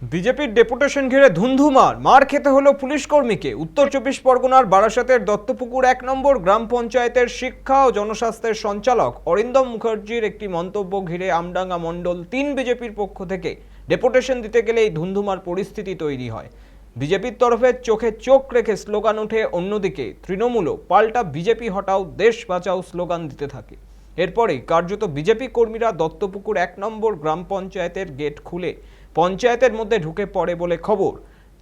বিজেপির ডেপুটেশন ঘিরে ধুন্ধুমার। মার খেতে হলো পুলিশ কর্মীকে উত্তর চব্বিশ পরগনার বারাসাতের দত্তপুকুর এক নম্বর গ্রাম পঞ্চায়েতের শিক্ষা ও জনস্বাস্থ্যের সঞ্চালক অরিন্দম মুখার্জির একটি মন্তব্য ঘিরে আমডাঙ্গা মণ্ডল তিন বিজেপির পক্ষ থেকে ডেপুটেশন দিতে গেলে এই ধুন্ধুমার পরিস্থিতি তৈরি হয়। বিজেপির তরফে চোখে চোখ রেখে স্লোগান ওঠে, অন্যদিকে তৃণমূলও পাল্টা বিজেপি হটাও, দেশ বাঁচাও স্লোগান দিতে থাকে। এরপরে কার্যত বিজেপি কর্মীরা দত্তপুকুর এক নম্বর গ্রাম পঞ্চায়েতের গেট খুলে পঞ্চায়েতের মধ্যে ঢুকে পড়ে বলে খবর।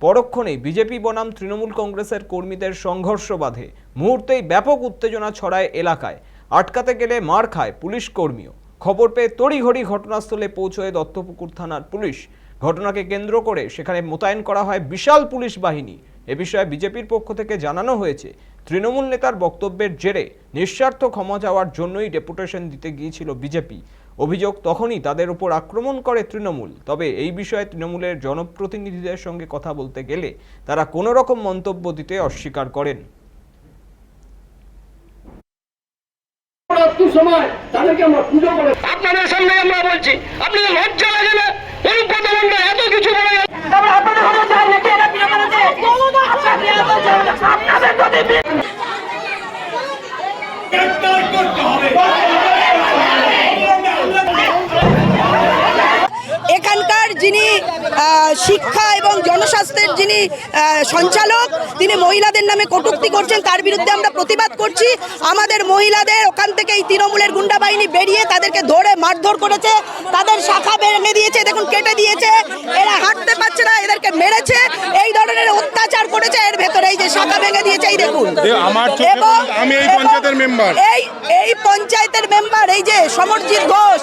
পরক্ষণেই বিজেপি বনাম তৃণমূল কংগ্রেসের কর্মীদের সংঘর্ষ বাধে। মুহূর্তেই ব্যাপক উত্তেজনা ছড়ায় এলাকায়। আটকাতে গেলে মার খায় পুলিশ কর্মীও। খবর পেয়ে তড়িঘড়ি ঘটনাস্থলে পৌঁছয় দত্তপুকুর থানার পুলিশ ঘটনাকে কেন্দ্র করে সেখানে মোতায়েন করা হয় বিশাল পুলিশ বাহিনী। এ বিষয়ে বিজেপির পক্ষ থেকে জানানো হয়েছে তৃণমূল নেতার বক্তব্যের জেরে নিঃস্বার্থ ক্ষমা চাওয়ার জন্যই ডেপুটেশন দিতে গিয়েছিল বিজেপি। অভিযোগ তখনই তাদের উপর আক্রমণ করে তৃণমূল। তবে এই বিষয়ে তৃণমূলের জনপ্রতিনিধিদের সঙ্গে কথা বলতে গেলে তারা কোনো রকম মন্তব্য দিতে অস্বীকার করেন। আপনাদের সামনে আমরা বলছি, আপনাদের লজ্জা লাগে না? এখানকার যিনি শিক্ষা এবং জনস্বাস্থ্যের যিনি সঞ্চালক, তিনি মহিলাদের নামে কটুক্তি করছেন, তার বিরুদ্ধে আমরা প্রতিবাদ করছি। আমাদের মহিলাদের ওখান থেকে এই তৃণমূলের গুন্ডা বাহিনী বেরিয়ে তাদেরকে ধরে মারধর করেছে। তাদের শাখা ভেঙে দিয়েছে, দেখুন, কেটে দিয়েছে। এরা হাঁটতে পারছে না, এদেরকে মেরেছে। করেছে এর ভেতরে এই যে শাখা ভেঙে দিয়েছে এই দেখুন। আমার আমি এই পঞ্চায়েতের মেম্বার। এই এই পঞ্চায়েতের মেম্বার এই যে সমরজিৎ ঘোষ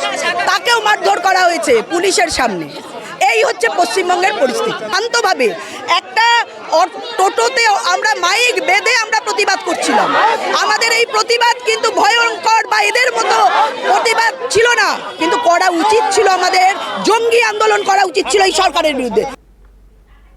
তাকেও মারধর করা হয়েছে পুলিশের সামনে। এই হচ্ছে পশ্চিমবঙ্গের পরিস্থিতি। শান্তভাবে একটা টোটোতে আমরা মাইক বেঁধে আমরা প্রতিবাদ করছিলাম। আমাদের এই প্রতিবাদ কিন্তু ভয়ঙ্কর বা এদের মতো প্রতিবাদ ছিল না। কিন্তু করা উচিত ছিল আমাদের। জঙ্গি আন্দোলন করা উচিত ছিল এই সরকারের বিরুদ্ধে।